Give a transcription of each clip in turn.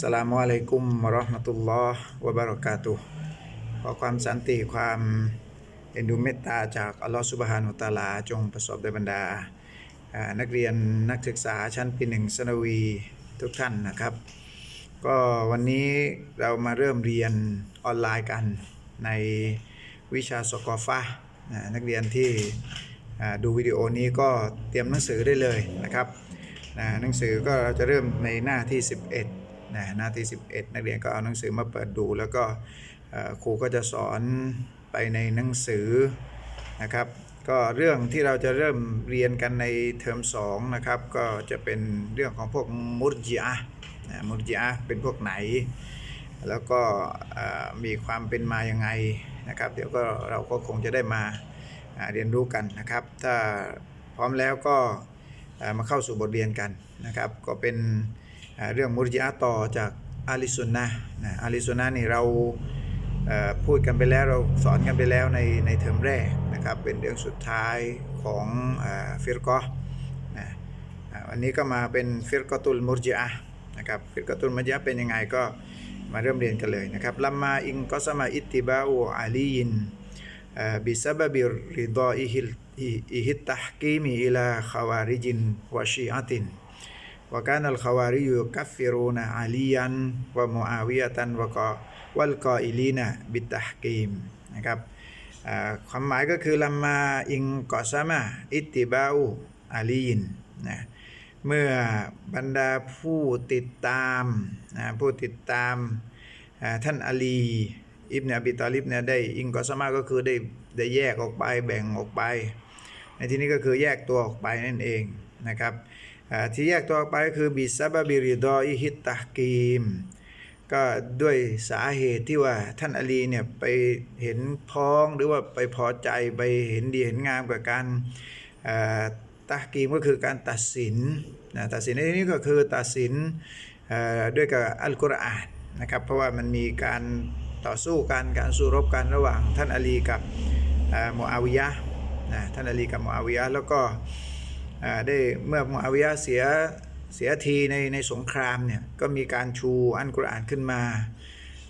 สลามุอะลัยกุมวะราะห์มะตุลลอฮ์วะบะเราะกาตุขอความสันติความเอ็นดูเมตตาจากอัลลอฮ์ซุบฮานะฮูวะตาลาจงประสบแด่บรรดา นักเรียนนักศึกษาชั้นปีหนึ่งสนวีทุกท่านนะครับ ก็วันนี้เรามาเริ่มเรียนออนไลน์กันในวิชาสกอฟะนะนักเรียนที่ดูวิดีโอนี้ก็เตรียมหนังสือได้เลยนะครับหนังสือก็เราจะเริ่มในหน้าที่ 11 นะหน้าที่ 11 นักเรียนก็เอาหนังสือมาเปิดดู แล้วก็ครูก็จะสอนไปในหนังสือนะครับ ก็เรื่องที่เราจะเริ่มเรียนกันในเทอม2นะครับ ก็จะเป็นเรื่องของพวกมุรจิอะห์นะมุรจิอะเป็นพวกไหน แล้วก็มีความเป็นมายังไงนะครับ เดี๋ยวก็เราก็คงจะได้มาเรียนรู้กันนะครับ ถ้าพร้อมแล้วก็มาเข้าสู่บทเรียนกันนะครับ ก็เป็น เรื่องมุรจิอะต่อจากอาลิสุนนะนะอาลิสุนนะนี่เราเพูดกันไปแล้วเราสอนกันไปแล้วในในเทอมแรกนะครับเป็นเรื่องสุดท้ายของอฟิรกอห์นะอันนี้ก็มาเป็นฟิรกอตุลมุรจิอะนะครับฟิรกอตุลมุรจิอะเป็นยังไงก็มาเริ่มเรียนกันเลยนะครับลัมมาอิงกอสมาอิตติบาอูอาลียินบิซาบบิริดออิฮิลอิฮิตตะฮกีมีอิลาขาวาริจินวะชีอะติน وكان الخوارج يكفرون عليا ومعاوية وقا والقائلين بالتحكيم นะครับอ่าความหมายก็คือลัมมาอิงกอซามาอิตติบาอูอาลียินนะเมื่อบรรดาผู้ติดตามนะผู้ติดตามอ่าท่านอาลี อิบเนอบิตาลิบเนี่ยได้อิงกอซามาก็คือได้ได้แยกออกไปแบ่งออกไป ในที่นี้ก็คือแยกตัวออกไปนั่นเองนะครับอ่า ที่แยกตัวออกไปก็คือบิซาบบิริดออิฮิตตะกีม ก็ด้วยสาเหตุที่ว่าท่านอลีเนี่ยไปเห็นพ้องหรือว่าไปพอใจไปเห็นดีเห็นงามกับการอ่าตะกีมก็คือการตัดสินนะตัดสินในที่นี้ก็คือตัดสินอ่อด้วยกับอัลกุรอานนะครับเพราะว่ามันมีการต่อสู้กันการสู้รบกันระหว่างท่านอลีกับอ่ามุอาวิยะนะท่านอลีกับมุอาวิยะแล้วก็ ได้เมื่อมอาวิยะเสียเสียทีในในสงครามเนี่ยก็มีการชูอันกุรอานขึ้นมา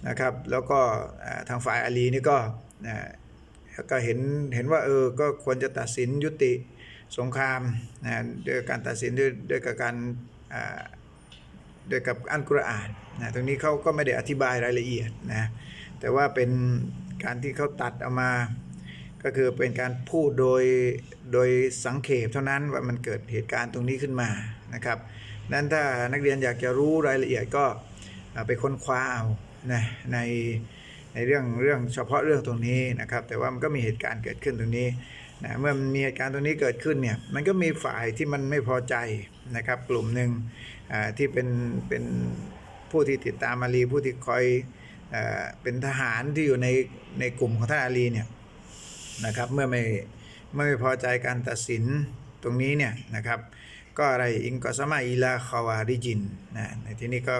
นะครับแล้วก็ทางฝ่ายอาลีนี่ก็ก็เห็นเห็นว่าเออก็ควรจะตัดสินยุติสงครามนะด้วยการตัดสินด้วยด้วยกับการด้วยกับอันกุรอานนะตรงนี้เขาก็ไม่ได้อธิบายรายละเอียดนะแต่ว่าเป็นการที่เขาตัดเอามา ก็คือเป็นการพูดโดยโดยสังเขปเท่านั้นว่ามันเกิดเหตุการณ์ตรงนี้ขึ้นมานะครับนั้นถ้านักเรียนอยากจะรู้รายละเอียดก็ไปค้นคว้าเอานะในในเรื่องเรื่องเฉพาะเรื่องตรงนี้นะครับแต่ว่ามันก็มีเหตุการณ์เกิดขึ้นตรงนี้นะเมื่อมันมีเหตุการณ์ตรงนี้เกิดขึ้นเนี่ยมันก็มีฝ่ายที่มันไม่พอใจนะครับกลุ่มหนึ่งที่เป็นเป็นผู้ที่ติดตามอาลีผู้ที่คอยเอเป็นทหารที่อยู่ในในกลุ่มของท่านอาลีเนี่ย นะครับ เมื่อไม่ไม่พอใจการตัดสินตรงนี้เนี่ยนะครับ ก็อะไรอิงกอสมาอิลาคาวาริจินนะในที่นี้ก็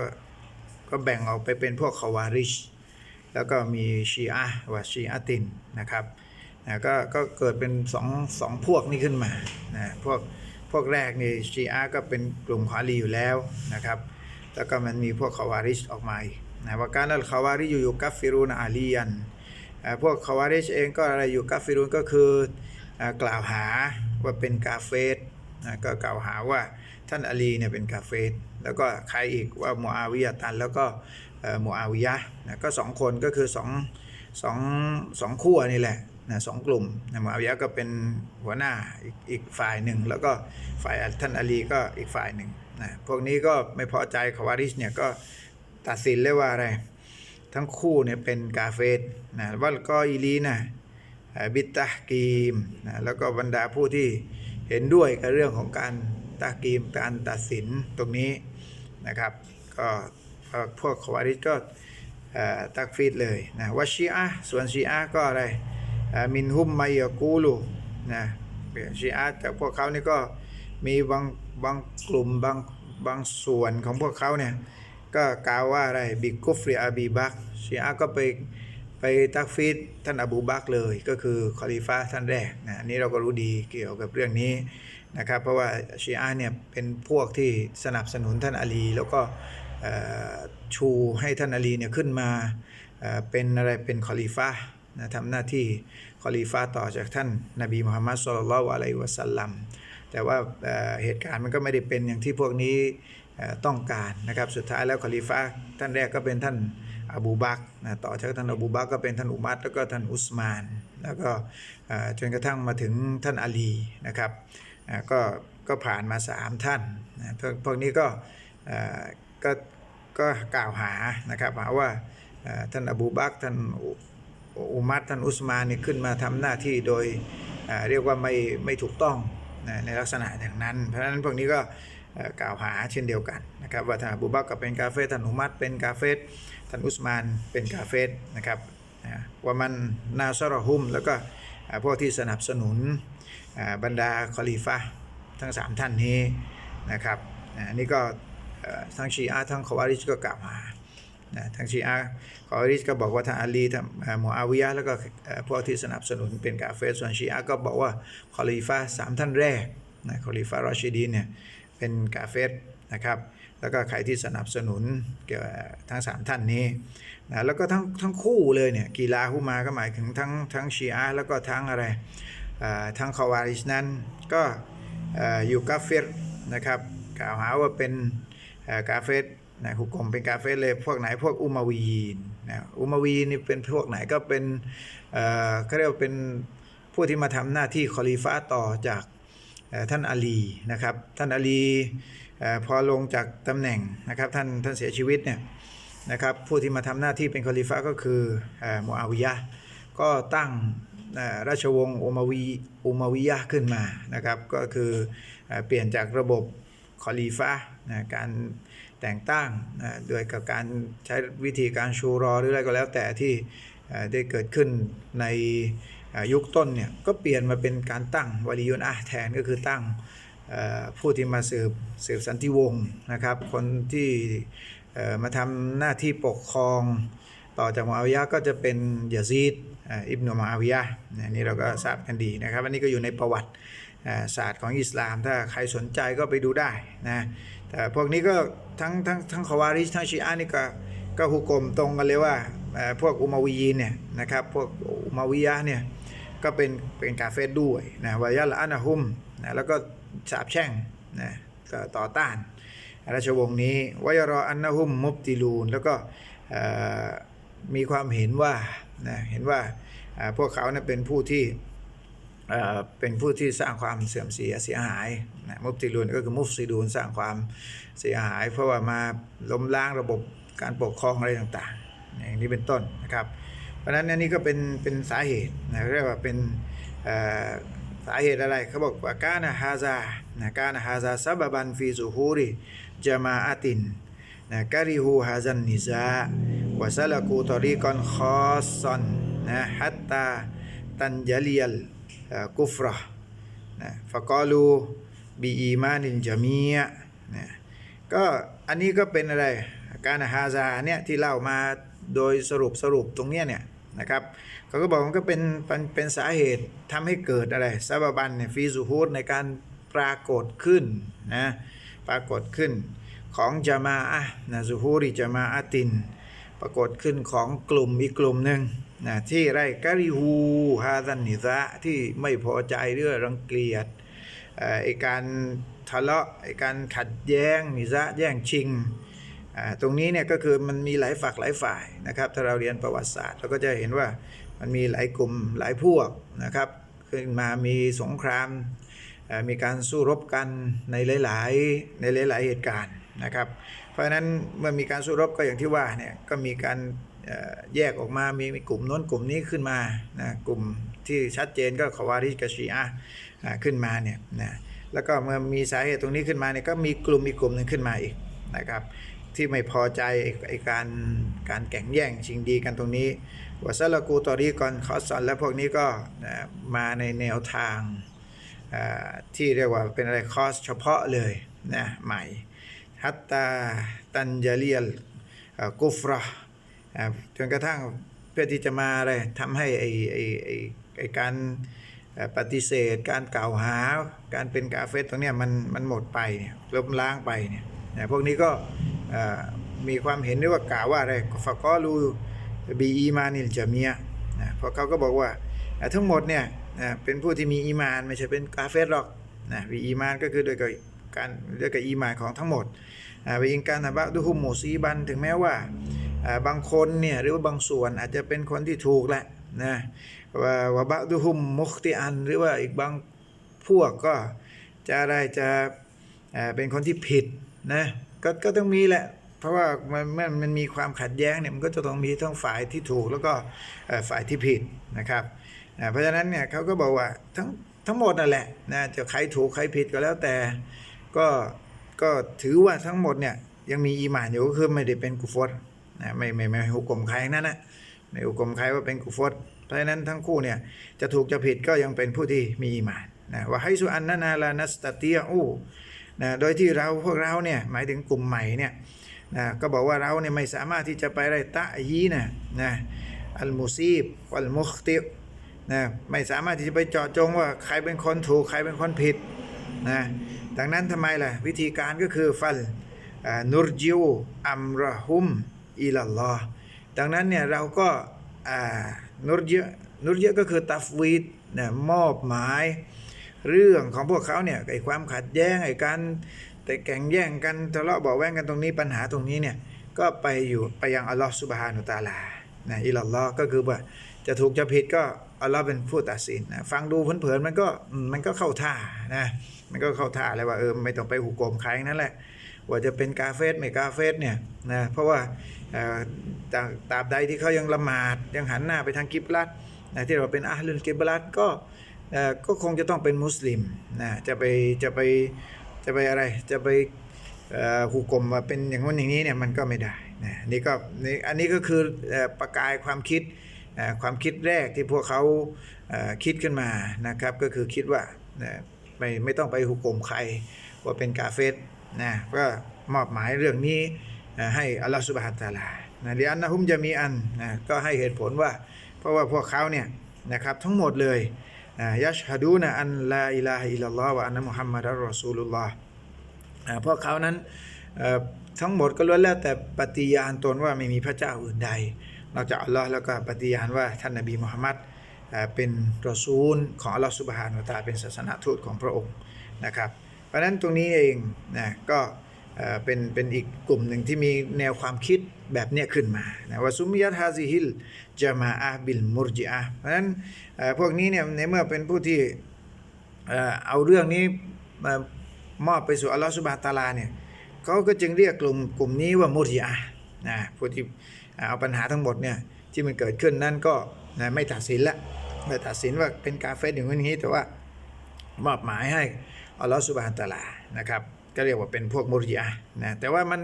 ก็แบ่งออกไปเป็นพวกคาวาริชแล้วก็มีชีอะห์วะชีอะตินนะครับนะก็ก็เกิดเป็นสองสองพวกนี้ขึ้นมานะพวกพวกแรกนี่ชีอะห์ก็เป็นกลุ่มของอาลีอยู่แล้วนะครับ แล้วก็มันมีพวกคาวาริชออกมาอีกนะว่าการนัลคาวาริอยู่ยุกัฟฟิรูนอาลียัน พวกคาวาชเองก็อะไรอยู่กาฟิรุนก็คืออกล่าวหาว่าเป็นกาเฟสนะก็กล่าวหาว่าท่านอาลีเนี่ยเป็นกาเฟสแล้วก็ใครอีกว่ามูอาวิยะตันแล้วก็มูอาวิยะนะก็สองคนก็คือสองสองสองขั้วนี่แหละนะสองกลุ่มนะมูอาวิยะก็เป็นหัวหน้าอีกอีกฝ่ายหนึ่ง แล้วก็ฝ่ายท่านอาลีก็อีกฝ่ายหนึ่งนะพวกนี้ก็ไม่พอใจคาวาริชเนี่ยก็ตัดสินเลยว่าอะไร ทั้งคู่เนี่ยเป็นกาเฟสนะวัลกออีลีนะบิตตะกีมนะแล้วก็บรรดาผู้ที่เห็นด้วยกับเรื่องของการตะกีมการตัดสินตรงนี้นะครับก็พวกขวาริจก็ตักฟีดเลยนะวะชีอะส่วนชีอะก็อะไรมินฮุมไมยกูลูนะชีอะห์จากพวกเขานี่ก็มีบางบางกลุ่มบางบางส่วนของพวกเขาเนี่ย ก็กล่าวว่าอะไรบิกุฟรีอาบีบักชีอะก็ไปไปตักฟีดท่านอบูบักเลย ก็คือคอลิฟ้าท่านแรกนะนี้เราก็รู้ดีเกี่ยวกับเรื่องนี้นะครับเพราะว่าชีอะเนี่ยเป็นพวกที่สนับสนุนท่านอาลี แล้วก็ชูให้ท่านอาลีเนี่ยขึ้นมาเป็นอะไรเป็นคอลิฟะห์นะทำหน้าที่คอลิฟะห์ต่อจากท่านนบีมุฮัมมัดสุลลัลอะลัยวะสัลลัมแต่ว่าเหตุการณ์มันก็ไม่ได้เป็นอย่างที่พวกนี้ ต้องการนะครับสุดท้ายแล้วคอลิฟะห์ท่านแรกก็เป็นท่านอบูบักนะต่อจากท่านอบูบักก็เป็นท่านอุมัรแล้วก็ท่านอุสมาน แล้วก็จนกระทั่งมาถึงท่านอาลีนะครับก็ก็ผ่านมาสามท่านนะพวกพวกนี้ก็ก็ก็กล่าวหานะครับหาว่าท่านอบูบักท่านอุมัรท่านอุสมานนี่ขึ้นมาทำหน้าที่โดยเรียกว่าไม่ไม่ถูกต้องนะในลักษณะอย่างนั้น เพราะฉะนั้นพวกนี้ก็ กล่าวหาเช่นเดียวกันนะครับว่าท่านอบูบักก็เป็นกาเฟรท่านอุมัรเป็นกาเฟรท่านอุสมานเป็นกาเฟรนะครับว่ามันนาซารอฮุม แล้วก็พวกที่สนับสนุนบรรดาคอลีฟะทั้งสามท่านนี้นะครับอันนี้ก็ทั้งชีอะห์ทั้งคอวาริชก็กล่าวหานะทางชีอะห์คอริสก็บอกว่าท่างอาลีท่างเอ่อมูอาวิยะแล้วก็พวกที่สนับสนุนเป็นกาเฟรส่วนชีอะห์ก็บอกว่าคอลีฟาสามท่านแรกนะคอลีฟารอชิดีเนี่ย เป็นกาเฟรนะครับ แล้วก็ใครที่สนับสนุนเกี่ยวกับทั้งสามท่านนี้นะแล้วก็ทั้งทั้งคู่เลยเนี่ยกีฬาฮุมาก็หมายถึงทั้งทั้งชีอะแล้วก็ทั้งอะไรทั้งคอวาริชนั้นก็อยู่กาเฟรนะครับ กล่าวหาว่าเป็นกาเฟรนะฮุกกลมเป็นกาเฟสเลยพวกไหนพวกอุมาวีนนะอุมาวีนนี่เป็นพวกไหนก็เป็นเอ่อเขาเรียกว่าเป็นผู้ที่มาทำหน้าที่คอลีฟะห์ต่อจาก ท่านอาลีนะครับท่านอาลีพอลงจากตำแหน่งนะครับท่านท่านเสียชีวิตเนี่ยนะครับผู้ที่มาทำหน้าที่เป็นคอลีฟะก็คือมูอาวิยะก็ตั้งราชวงศ์อุมาวีอุมาวิยะขึ้นมานะครับก็คือเอเปลี่ยนจากระบบคอลีฟะนะการแต่งตั้งนะโดยกับการใช้วิธีการชูรอหรืออะไรก็แล้วแต่ที่ได้เกิดขึ้นใน ยุคต้นเนี่ยก็เปลี่ยนมาเป็นการตั้งวลียุนอะแทนก็คือตั้งผู้ที่มาสืบสืบสันติวงศ์นะครับ คนที่มาทำหน้าที่ปกครองต่อจากมอาวิยะก็จะเป็นยาซีดอิบนุมอาวิยะนี่เราก็ทราบกันดีนะครับ อันนี้ก็อยู่ในประวัติศาสตร์ของอิสลาม ถ้าใครสนใจก็ไปดูได้นะแต่พวกนี้ก็ทั้งทั้งทั้งคอวาริชทั้งชีอะนี่ก็ก็ฮุกกลมตรงกันเลยว่าพวกอุมาวียีเนี่ยนะครับพวกอุมาวิยะเนี่ย ก็เป็นเป็นกาเฟสด้วยนะวายะละอานะฮุมนะแล้วก็สาบแช่งนะก็ต่อต้านราชวงศ์นี้วายรออันนะฮุมมุบติลูนแล้วก็มีความเห็นว่านะเห็นว่าพวกเขาเนี่ยเป็นผู้ที่เป็นผู้ที่สร้างความเสื่อมเสียเสียหายนะมุฟติลูนก็คือมุฟซิดูนสร้างความเสียหาย เพราะว่ามาล้มล้างระบบการปกครองอะไรต่างๆ อย่างนี้เป็นต้นนะครับ เพราะฉะนั้นอันนี้ก็เป็นเป็นสาเหตุนะเรียกว่าเป็นสาเหตุอะไรเขาบอกว่ากานะฮาซานะกานะฮาซาซับบันฟีซูฮูริจามาอาตินนะกะริฮูฮาซันนิซาวะซะลกูตอรีกอนคอสซอนนะฮัตตาตันยะลียลกุฟรอนะฟะกอลูบีอีมานินจามียะนะก็อันนี้ก็เป็นอะไรการฮาซาเนี่ยที่เล่ามาโดยสรุปสรุปตรงเนี้ยเนี่ย นะครับเขาก็บอกมันก็เป็นเป็นปนสาเหตุทำให้เกิดอะไรซาบบันเนี่ยฟีซูฮูดในการปรากฏขึ้นนะปรากฏขึ้นของจามาอะนะซูฮูริจามาอะติน ปรากฏขึ้นของกลุ่มอีกกลุ่มหนึ่งนะที่ไรกะริฮูฮาซันนิซะที่ไม่พอใจเรื่องรังเกียจไอการทะเลาะไอการขัดแย้งนิซะแย่งชิง ตรงนี้เนี่ยก็คือมันมีหลายฝักหลายฝ่ายนะครับ ถ้าเราเรียนประวัติศาสตร์เราก็จะเห็นว่ามันมีหลายกลุ่มหลายพวกนะครับ ขึ้นมามีสงคราม มีการสู้รบกันในหลายๆในหลายๆเหตุการณ์นะครับ เพราะฉะนั้นเมื่อมีการสู้รบก็อย่างที่ว่าเนี่ยก็มีการแยกออกมามีมีกลุ่มโน้นกลุ่มนี้ขึ้นมานะกลุ่มที่ชัดเจนก็ขวาริกับชีอะห์อ่าขึ้นมาเนี่ยนะแล้วก็เมื่อมีสาเหตุตรงนี้ขึ้นมาเนี่ยก็มีกลุ่มอีกกลุ่มหนึ่งขึ้นมาอีกนะครับ ที่ไม่พอใจไอ้การการแข่งแย่งชิงดีกันตรงนี้วัสลากูตอรีกอนคอสซอนและพวกนี้ก็มาในแนวทางที่เรียกว่าเป็นอะไรคอสเฉพาะเลยนะใหม่ฮัตตาตันยาเลียลกุฟราจนกระทั่งเพื่อที่จะมาอะไรทำให้ไอ้ไอ้ไอไอการปฏิเสธ การกล่าวหา การเป็นกาเฟสตรงเนี้ยมันมันหมดไปเนี่ยล้มล้างไปเนี่ย พวกนี้ก็มีความเห็นหรือว่ากล่าวว่าอะไรฟะกอลูบีอีมานิลจามียนะเพราะเขาก็บอกว่าทั้งหมดเนี่ยนะเป็นผู้ที่มีอีมานไม่ใช่เป็นกาเฟรหรอกนะมีอีมานก็คือโดยกับการด้วยกับอีมานของทั้งหมดอาไปยิงการทบะดุฮุมหมูซีบันถึงแม้ว่าบางคนเนี่ยหรือว่าบางส่วนอาจจะเป็นคนที่ถูกแหละนะว่าวบะดุฮุมมุคติอัน หรือว่าอีกบางพวกก็จะอะไรจะเป็นคนที่ผิด นะก็ก็ต้องมีแหละ เพราะว่ามันมื่อมันมีความขัดแย้งเนี่ยมันก็จะต้องมีทั้งฝ่ายที่ถูกแล้วก็ฝ่ายที่ผิดนะครับอ่าเพราะฉะนั้นเนี่ยเขาก็บอกว่าทั้งทั้งหมดนั่นแหละนะจะใครถูกใครผิดก็แล้วแต่ก็ก็ถือว่าทั้งหมดเนี่ยยังมีอีหมานอยู่ก็คือไม่ได้เป็นกุฟรนะไม่ไม่ไม่ไม่หุกกลมใครนั่นนะไม่หุกกลมใครว่าเป็นกุฟรเพราะฉะนั้นทั้งคู่เนี่ยจะถูกจะผิดก็ยังเป็นผู้ที่มีอีหมานนะว่าให้สุอันนานาลานัสตเตียอู นะโดยที่เราพวกเราเนี่ยหมายถึงกลุ่มใหม่เนี่ยนะก็บอกว่าเราเนี่ยไม่สามารถที่จะไปได้ตะยีนะนะอัลมุซีบวัลมุคตินะไม่สามารถที่จะไปเจาะจงว่าใครเป็นคนถูกใครเป็นคนผิดนะดังนั้นทำไมล่ะ วิธีการก็คือฟัลนุรจิวอัมรหุมอิลลอฮ์ดังนั้นเนี่ยเราก็นุรเยะนุรเยะก็คือตัฟวีดนะมอบหมาย เรื่องของพวกเขาเนี่ยไอ้ความขัดแย้งไอ้การแต่แข่งแย่งกันทะเลาะเบาแว้งกันตรงนี้ปัญหาตรงนี้เนี่ยก็ไปอยู่ไปยังอัลลอฮฺสุบฮานุตาลานะอิลลัลลอฮ์ก็คือว่าจะถูกจะผิดก็อัลลอฮ์เป็นผู้ตัดสินนะฟังดูเผินๆมันก็มันก็เข้าท่านะมันก็เข้าท่าเลยว่าเออไม่ต้องไปหุกกลมใครนั่นแหละว่าจะเป็นกาเฟสไม่กาเฟสเนี่ยนะเพราะว่าตราตาบใดที่เขายังละหมาดยังหันหน้าไปทางกิบลัดนะที่เราเป็นอาลุนกิบลัดก็ ก็คงจะต้องเป็นมุสลิมนะจะไปจะไปจะไปอะไรจะไปหุกกลมว่าเป็นอย่างนู้นอย่างนี้เนี่ยมันก็ไม่ได้นะนี่ก็นี่อันนี้ก็คืออประกายความคิดความคิดแรกที่พวกเขาคิดขึ้นมานะครับ ก็คือคิดว่าไม่ไม่ต้องไปหุกกลมใครว่าเป็นกาเฟสนะก็มอบหมายเรื่องนี้ให้อัลลอฮฺสุบฮานตาลานะลีอันนะฮุมจะมีอันนะก็ให้เหตุผลว่า เพราะว่าพวกเขาเนี่ยนะครับทั้งหมดเลย ยัชฮดูนะอันลาอิลาฮิลลอฮ์วะอันมุฮัมมัดอัลรอซูลุลลอฮ์พวกเขานั้นทั้งหมดก็ล้วนแล้วแต่ปฏิญาณตนว่าไม่มีพระเจ้าอื่นใด นอกจากอัลลอฮ์แล้วก็ปฏิญาณว่าท่านนบีมุฮัมมัดเป็นรอซูลของอัลลอฮ์สุบฮานุตาลาเป็นศาสนาทูตของพระองค์นะครับ เพราะฉะนั้นตรงนี้เองนะก็ เป็นเป็นอีกกลุ่มหนึ่งที่มีแนวความคิดแบบเนี้ยขึ้นมานะว่าซุมยัตฮาซิฮิลจามาอะห์บิลมุรจิอะเพราะฉะนั้นพวกนี้เนี่ยในเมื่อเป็นผู้ที่เอาเรื่องนี้มอบไปสู่อัลลอฮฺสุบฮานตาลาเนี่ยเขาก็จึงเรียกกลุ่มกลุ่มนี้ว่ามุรจิอะนะผู้ที่เอาปัญหาทั้งหมดเนี่ยที่มันเกิดขึ้นนั่นก็นะไม่ตัดสินละไม่ตัดสินว่าเป็นกาเฟสอย่างนี้แต่ว่ามอบหมายให้อัลลอฮฺสุบฮานตาลานะครับ ก็เรียกว่าเป็นพวกมุรจิอะนะแต่ว่ามัน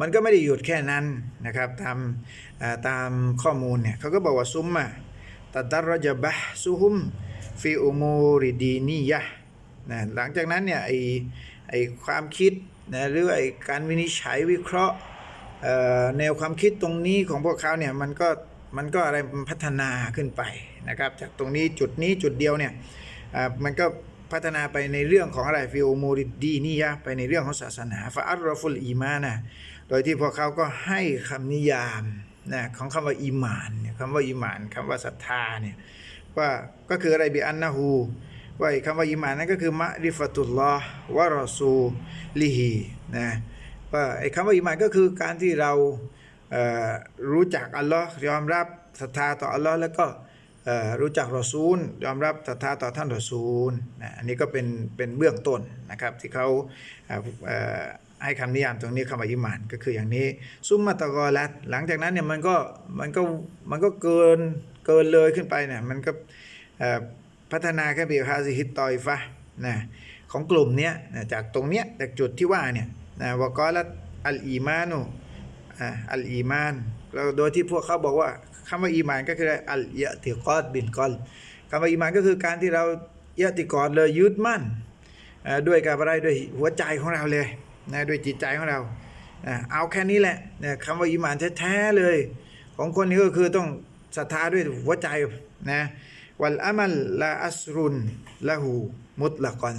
มันก็ไม่ได้หยุดแค่นั้นนะครับตามตามข้อมูลเนี่ยเขาก็บอกว่าซุมมะตัดดารจบะซุฮุมฟิอุมูริดีนียะนะหลังจากนั้นเนี่ยไอไอความคิดนะหรือไอการวินิจฉัยวิเคราะห์แนวความคิดตรงนี้ของพวกเขาเนี่ยมันก็มันก็อะไรพัฒนาขึ้นไปนะครับจากตรงนี้จุดนี้จุดเดียวเนี่ยอ่ามันก็ พัฒนาไปในเรื่องของอะไรฟิโอมูริดีนี่ยะไปในเรื่องของศาสนาฟาอัลรอฟุลอีมานะโดยที่พวกเขาก็ให้คำนิยามนะของคำว่าอีมานเนี่ยคำว่าอีมานคำว่าศรัทธาเนี่ยว่าก็คืออะไรบิอันนะฮูว่าคำว่าอีมานนั่นก็คือมะริฟตุลลอฮ์วะรอซูลิฮีนะว่าไอ้คำว่าอีมานก็คือการที่เรารู้จักอัลลอฮ์ยอมรับศรัทธาต่ออัลลอฮ์แล้วก็ รู้จักรอซูล ยอมรับศรัทธาต่อท่านรอซูลนะอันนี้ก็เป็นเป็นเบื้องต้นนะครับที่เขาให้คำนิยามตรงนี้คำอิมานก็คืออย่างนี้ ซุมมาตะกอลัดหลังจากนั้นเนี่ยมันก็มันก็มันก็เกินเกินเลยขึ้นไปเนี่ยมันก็พัฒนาขึ้นไปฮาซิฮิตตอยฟะนะของกลุ่มเนี้ยนะจากตรงเนี้ยจากจุดที่ว่าเนี่ยนะวกอลัดอัลอีมานุอัลอีมานแล้วโดยที่พวกเขาบอกว่า คำว่าอีมานก็คืออัลยะติกอดบินกอลคำว่าอีมานก็คือการที่เรายะติกอดเลยยึดมั่นด้วยกับอะไรด้วยหัวใจของเราเลยนะด้วยจิตใจของเราเอาแค่นี้แหละคำว่าอีมานแท้ๆเลย ของคนนี้ก็คือต้องศรัทธาด้วยหัวใจนะวัลอามัลลาอัสรุนละหูมุตละกอน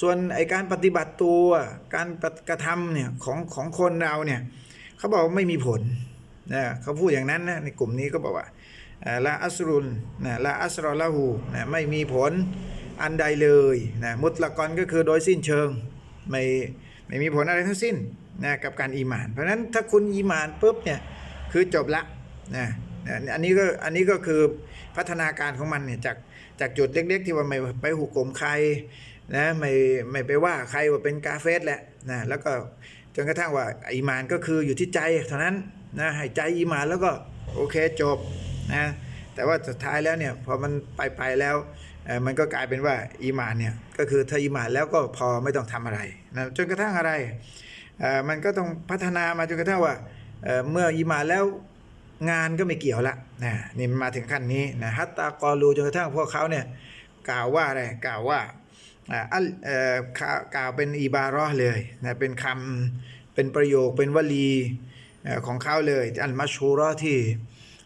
ส่วนไอการปฏิบัติตัวการกระทำเนี่ยของของคนเราเนี่ยเขาบอกว่าไม่มีผล นะเขาพูดอย่างนั้นนะในกลุ่มนี้ก็บอกว่าลาอัสรุนนะลาอัสรอละหูนะไม่มีผลอันใดเลยนะมุตละกอนก็คือโดยสิ้นเชิง ไม่ไม่มีผลอะไรทั้งสิ้นนะกับการอีมาน เพราะฉะนั้นถ้าคุณอีมานปุ๊บเนี่ยคือจบละนะนะอันนี้ก็อันนี้ก็คือพัฒนาการของมันเนี่ยจากจากจุดเล็ก ๆ ที่ว่าไม่ไปหุกกลมใครนะไม่ไม่ไปว่าใครว่าเป็นกาเฟสแหละนะแล้วก็จนกระทั่งว่าอีมานก็คืออยู่ที่ใจเท่านั้น นะให้ใจอีหมานแล้วก็โอเคจบนะแต่ว่าสุดท้ายแล้วเนี่ยพอมันไปไปแล้วมันก็กลายเป็นว่าอีมานเนี่ยก็คือถ้าอีมานแล้วก็พอไม่ต้องทำอะไรนะจนกระทั่งอะไรมันก็ต้องพัฒนามาจนกระทั่งว่าเมื่ออีมานแล้วงานก็ไม่เกี่ยวละนะนี่มาถึงขั้นนี้นะฮัตตากอรูจนกระทั่งพวกเขาเนี่ยกล่าวว่าอะไรกล่าวว่าอัลกล่าวเป็นอีบาราะห์เลยนะเป็นคำเป็นประโยคเป็นวลี ของเขาเลยอัลมัชฮูราะห์ที่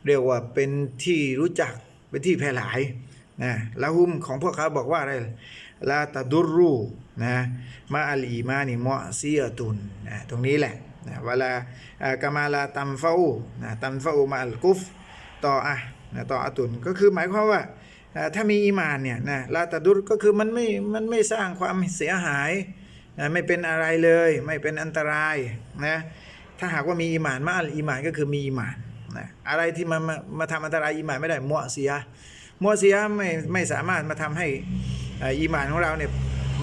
เรียกว่าเป็นที่รู้จักเป็นที่แพร่หลายนะละหุมของพวกเขาบอกว่าอะไรลาตาดุรูนะมาอัลีมานิมอซียตุนนะตรงนี้แหละนะเวลากามาลาตัมฟาอูนะตัมฟาอูมาอัลกุฟต่ออะนะต่ออตุนก็คือหมายความว่าถ้ามีอีมานเนี่ยนะลาตาดุรก็คือมันไม่มันไม่สร้างความเสียหายนะไม่เป็นอะไรเลย ไม่เป็นอันตรายนะ ถ้าหากว่ามีอีหมานมาอัลอีหมานก็คือมีอีหมานนะอะไรที่มามามาทำอันตรายอีหมานไม่ได้มัวเสียมัวเสียไม่ไม่สามารถมาทำให้อ่าอีหมานของเราเนี่ย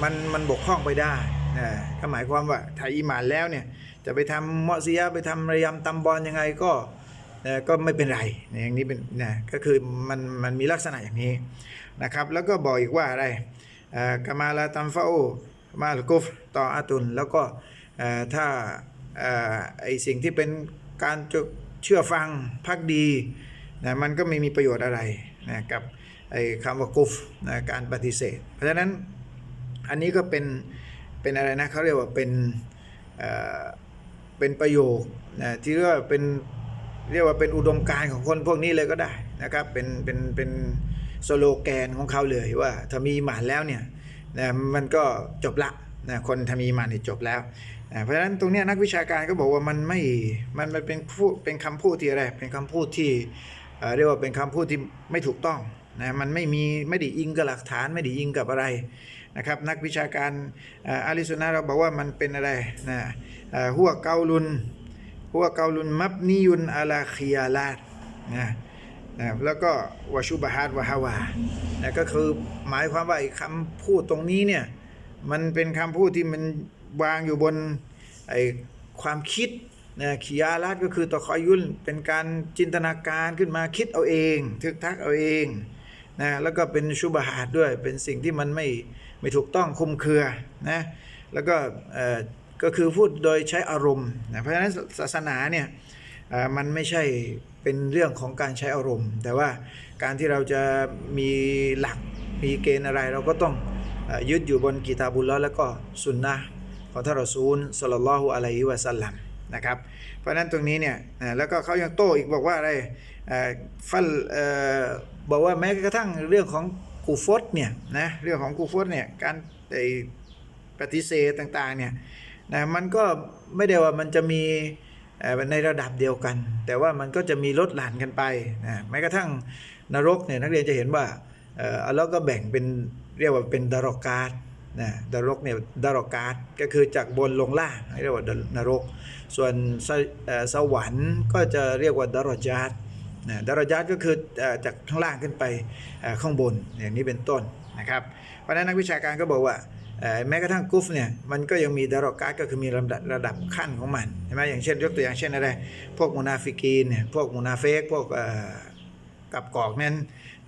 มันมันบกพร่องไปได้นะก็หมายความว่าถ้าอีหมานแล้วเนี่ยจะไปทำมัวเสียไปทำระยำตำบอลยังไงก็ก็ไม่เป็นไรนะอย่างนี้เป็นนะก็คือมันมันมีลักษณะอย่างนี้นะครับ แล้วก็บอกอีกว่าอะไรกามาลาตัมฟาอูมาลกุฟต่ออาตุนแล้วก็ถ้า ไอสิ่งที่เป็นการเชื่อฟังพักดีนะมันก็ไม่มีประโยชน์อะไรนะกับไอคำว่ากุฟนะการปฏิเสธ เพราะฉะนั้นอันนี้ก็เป็นเป็นอะไรนะเขาเรียกว่าเป็นเป็นประโยคนะที่เรียกว่าเป็นเรียกว่าเป็นอุดมการณ์ของคนพวกนี้เลยก็ได้นะครับเป็นเป็นเป็นสโลแกนของเขาเลยว่าถ้ามีหมานแล้วเนี่ยนะมันก็จบละนะคนถ้ามีหมานนี่จบแล้ว เพราะฉะนั้นตรงนี้นักวิชาการก็บอกว่ามันไม่ มันเป็นพูดเป็นคำพูดที่อะไร เป็นคำพูดที่เรียกว่าเป็นคำพูดที่ไม่ถูกต้องนะมันไม่มีไม่ได้อิงกับหลักฐานไม่ได้อิงกับอะไรนะครับนักวิชาการอาลิสุนนะเราบอกว่ามันเป็นอะไรนะเอ่อหัวเกาลุนหัวเกาลุนมับนิยุนอาลาคียาลาดนะนะแล้วก็วาชุบะฮัดวะฮาวานะก็คือหมายความว่าคำพูดตรงนี้เนี่ยมันเป็นคำพูดที่มัน วางอยู่บนไอความคิดนะคียาลาดก็คือตอคอยยุ่นเป็นการจินตนาการขึ้นมาคิดเอาเองทึกทักเอาเองนะแล้วก็เป็นชุบะฮัดด้วยเป็นสิ่งที่มันไม่ไม่ถูกต้องคุมเครือนะแล้วก็เออก็คือพูดโดยใช้อารมณ์นะเพราะฉะนั้นศาสนาเนี่ยอ่อมันไม่ใช่เป็นเรื่องของการใช้อารมณ์ แต่ว่าการที่เราจะมีหลักมีเกณฑ์อะไรเราก็ต้องอยึดอยู่บนกีตาบุลแล้วแล้วก็สุนนะ ของท่านรอซูลสลลัลลอฮุอะลัยฮิวะสัลลัมนะครับเพราะฉะนั้นตรงนี้เนี่ยแล้วก็เขายังโต้อีกบอกว่าอะไรฟัลบอกว่าแม้กระทั่งเรื่องของกูฟตเนี่ยนะเรื่องของกูฟตเนี่ยการไอ้ปฏิเสธต่างๆเนี่ยนะมันก็ไม่ได้ว่ามันจะมีในระดับเดียวกัน แต่ว่ามันก็จะมีลดหลั่นกันไปนะแม้กระทั่งนรกเนี่ยนักเรียนจะเห็นว่าเอ่ออัลเลาก็แบ่งเป็นเรียกว่าเป็นดารอกาต นะดารกเนี่ยดารกาตก็คือจากบนลงล่างเรียกว่านรก ส่วนสสวรรค์ก็จะเรียกว่าดารจาตนะดารจาตก็คือจากข้างล่างขึ้นไปข้างบนอย่างนี้เป็นต้นนะครับเพราะนั้นนักวิชาการก็บอกว่าแม้กระทั่งกุฟเนี่ยมันก็ยังมีดารอกาตก็คือมีระดับระดับขั้นของมันใช่ไหมอย่างเช่นยกตัวอย่างเช่นอะไรพวกมุนาฟิกีนเนี่ยพวกมุนาเฟกพวกกับกอกนั้น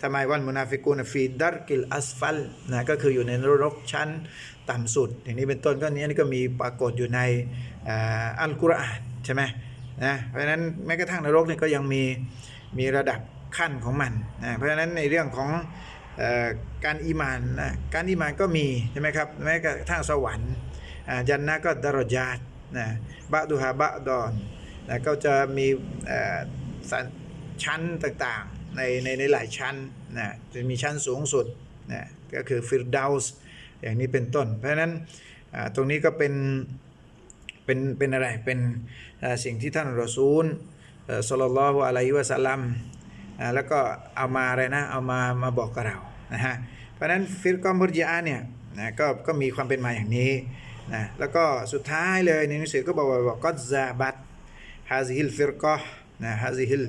ทำไมวันมุนาฟิกูนฟีดาร์กิลอัสฟัลนะก็คืออยู่ในนรกชั้นต่ำสุด อย่างนี้เป็นต้นก็นี้อนนี้ก็มีปรากฏอยู่ในอัลกุรอานใช่ไหมนะเพราะฉะนั้นแม้กระทั่งนรกนี่ก็ยังมีมีระดับขั้นของมันนะเพราะฉะนั้นในเรื่องของอการอีมานนะการอีมานก็มีใช่ไหมครับแม้กระทั่งสวรรค์อ่าจันนะก็ดารจาตนะบะดูฮาบะดอนนะก็จะมีชั้นต่าง ในในในหลายชั้นนะจะมีชั้นสูงสุดนะก็คือฟิรดาส์อย่างนี้เป็นต้น เพราะฉะนั้นตรงนี้ก็เป็นเป็นเป็นอะไรเป็นสิ่งที่ท่านรอซูลเอ่อศ็อลลัลลอฮุอะลัยฮิวะสัลลัมแล้วก็เอามาอะไรนะเอามามาบอกกับเรานะฮะเพราะฉะนั้นฟิรกอมุรจิอาเนี่ยนะก็ก็มีความเป็นมาอย่างนี้นะแล้วก็สุดท้ายเลยในหนังสือก็บอกว่าก็ซาบัตฮาซิฮิลฟิรกอนะฮาซิฮิล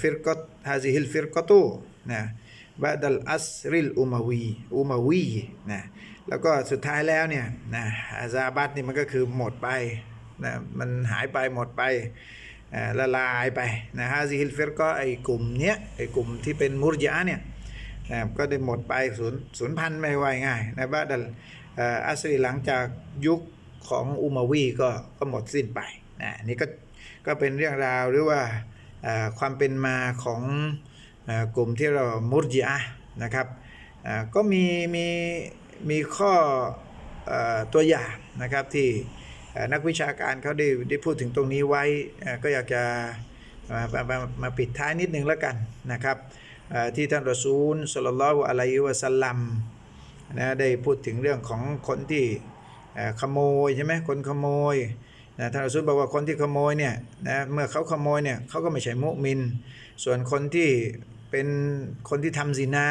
ฟิรกอตฮาซิฮิลฟิรกตูนะบาดัลอัสริลอุมาวีอุมาวีนะแล้วก็สุดท้ายแล้วเนี่ยนะฮาซาบัตนี่มันก็คือหมดไปนะมันหายไปหมดไปเอ่อละลายไปนะฮะซิฮิลฟิรก็ไอ้กลุ่มเนี้ยไอ้กลุ่มที่เป็นมุรยะเนี่ยนะก็ได้หมดไปศูนย์ศูนย์พันไม่ว่าง่ายนะบ้าดัลเอ่ออัสรีหลังจากยุคของอุมาวีก็ก็หมดสิ้นไปนะนี่ก็ก็เป็นเรื่องราวหรือว่า ความเป็นมาของอกลุ่มที่เรามุรยะห์นะครับก็มีมีมีข้ออตัวอย่างนะครับที่นักวิชาการเขาได้ได้พูดถึงตรงนี้ไว้ก็อยากจะมามามามาปิดท้ายนิดนึงแล้วกันนะครับที่ท่านรอซูลสุลลัลลอฮุอะลัยฮิวะสัลลัมนะได้พูดถึงเรื่องของคนที่ขโมยใช่ไหมคนขโมย นะท่านรอซูลบอกว่าคนที่ขโมยเนี่ยนะเมื่อเขาขโมยเนี่ยเขาก็ไม่ใช่มุมิน ส่วนคนที่เป็นคนที่ทำซินา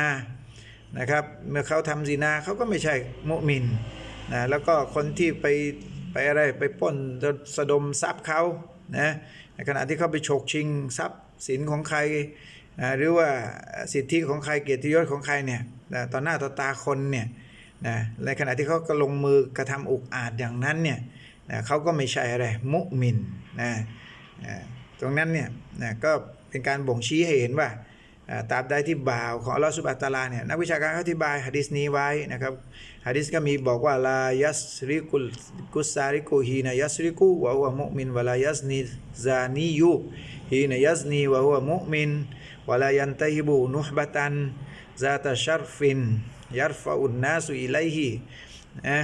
นะครับเมื่อเขาทำซินาเขาก็ไม่ใช่มุมินนะแล้วก็คนที่ไปไปอะไรไปปล้นสะดมทรัพย์เขานะในขณะที่เขาไปฉกชิงทรัพย์สินของใครนะหรือว่าสิทธิของใครเกียรติยศของใครเนี่ยนะต่อหน้าต่อตาคนเนี่ยนะในขณะที่เขาก็ลงมือกระทำอุกอาจอย่างนั้นเนี่ย นะเขาก็ไม่ใช่อะไรมุมินนะตรงนั้นเนี่ยนะก็เป็นการบ่งชี้ให้เห็นว่าตราบใดที่บ่าวของอัลลอฮฺสุบานะตาลาเนี่ยนักวิชาการเขาอธิบายหะดีษนี้ไว้นะครับหะดีษก็มีบอกว่าลายัสริกุลกุสซาริกุฮีนายัสริกุวะฮุวะมุมินวะลายัสนีซานียูฮีนายัสนีวะฮุวะมุมินวะลายันตะฮิบูนุฮบะตันซาตะชัรฟินยัรฟะอุนนาสุอิไลฮินะ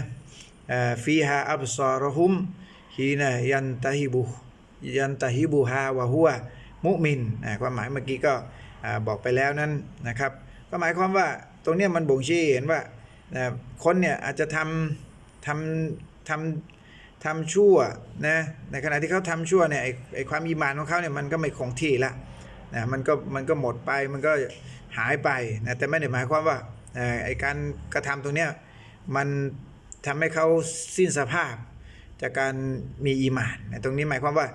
ฟีฮาอับซาระฮุมฮีนายันตะฮิบุยันตะฮิบุฮาวะฮุวะมุมินนะความหมายเมื่อกี้ก็อ่าบอกไปแล้วนั้นนะครับ ก็หมายความว่าตรงเนี้ยมันบ่งชี้เห็นว่านะคนเนี่ยอาจจะทำทำทำทำชั่วนะในขณะที่เขาทำชั่วเนี่ยไอไอความอีมานของเขาเนี่ยมันก็ไม่คงที่ละนะมันก็มันก็หมดไปมันก็หายไปนะแต่ไม่ได้หมายความว่าเอ่อไอการกระทำตรงเนี้ยมัน ทำให้เขาสิ้นสภาพจากการมีอีมาน ตรงนี้หมายความว่า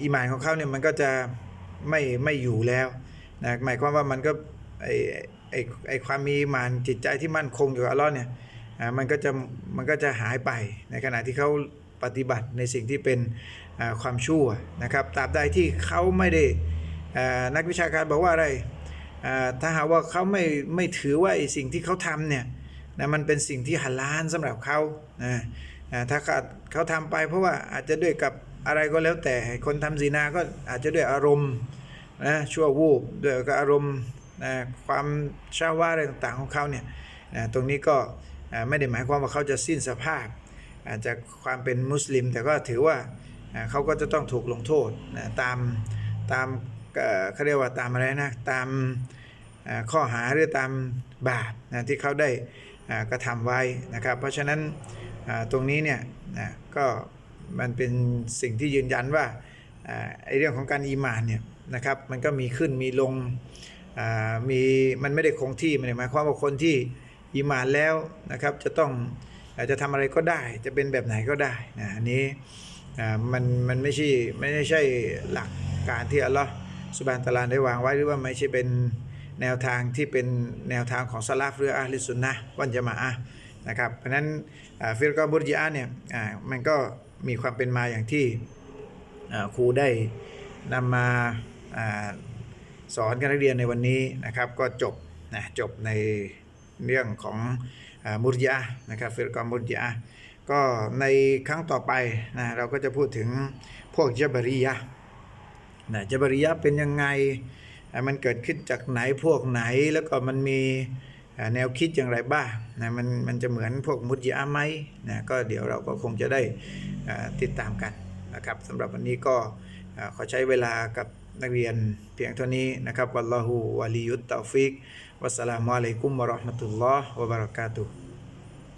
อีมานของเขาเนี่ยมันก็จะไม่ไม่อยู่แล้วนะหมายความว่ามันก็ไอไอไอความมีอีมานจิตใจที่มั่นคงอยู่กับอัลลอฮ์เนี่ยมันก็จะมันก็จะหายไปในขณะที่เขาปฏิบัติในสิ่งที่เป็นความชั่วนะครับตราบใดที่เขาไม่ได้นักวิชาการบอกว่าอะไรถ้าหากว่าเขาไม่ไม่ถือว่าไอสิ่งที่เขาทำเนี่ย นะมันเป็นสิ่งที่หัลาลสำหรับเขานะถ้าเขาเขาทำไปเพราะว่าอาจจะด้วยกับอะไรก็แล้วแต่คนทำซีนาก็อาจจะด้วยอารมณ์นะชั่ววูบด้วยกับอารมณ์นะความชาว่าอะไรต่างๆของเขาเนี่ยนะตรงนี้ก็ไม่ได้หมายความว่าเขาจะสิ้นสภาพ อาจจะความเป็นมุสลิม แต่ก็ถือว่าเขาก็จะต้องถูกลงโทษนะตามตามเขาเรียกว่าตามอะไรนะตามข้อหาหรือตามบาปนะที่เขาได้ กระทำไว้นะครับ เพราะฉะนั้นตรงนี้เนี่ยก็มันเป็นสิ่งที่ยืนยันว่าไอ้เรื่องของการอีมานเนี่ยนะครับมันก็มีขึ้นมีลงมีมันไม่ได้คงที่มันหมายความว่าคนที่อีมานแล้วนะครับจะต้องอาจจะทำอะไรก็ได้จะเป็นแบบไหนก็ได้นะอันนี้อ่มันมันไม่ใช่ไม่ใช่หลักการที่อัลลอฮ์สุบานตะลานได้วางไว้หรือว่าไม่ใช่เป็น แนวทางที่เป็นแนวทางของสลาฟหรืออาลิสุนนะวันจะมาอะนะครับเพราะนั้นฟิรกอบุรจิอาเนี่ยมันก็มีความเป็นมาอย่างที่ครูได้นำมาอสอนกันนักเรียนในวันนี้นะครับก็จบนะจบในเรื่องของอมุรยะนะครับฟิรกอมุรยะก็ในครั้งต่อไปนะเราก็จะพูดถึงพวกเจบรียะนะจบริยะเป็นยังไง มันเกิดขึ้นจากไหนพวกไหนแล้วก็มันมีแนวคิดอย่างไรบ้างนะมันมันจะเหมือนพวกมุตยะห์ไหมนะก็เดี๋ยวเราก็คงจะได้ติดตามกันนะครับสำหรับวันนี้ก็ขอใช้เวลากับนักเรียนเพียงเท่านี้นะครับวัลลอฮุวะลียุตตอฟิกวัสสลามุอะลัยกุมวะเราะห์มะตุลลอฮ์วะบะเราะกาตุฮ์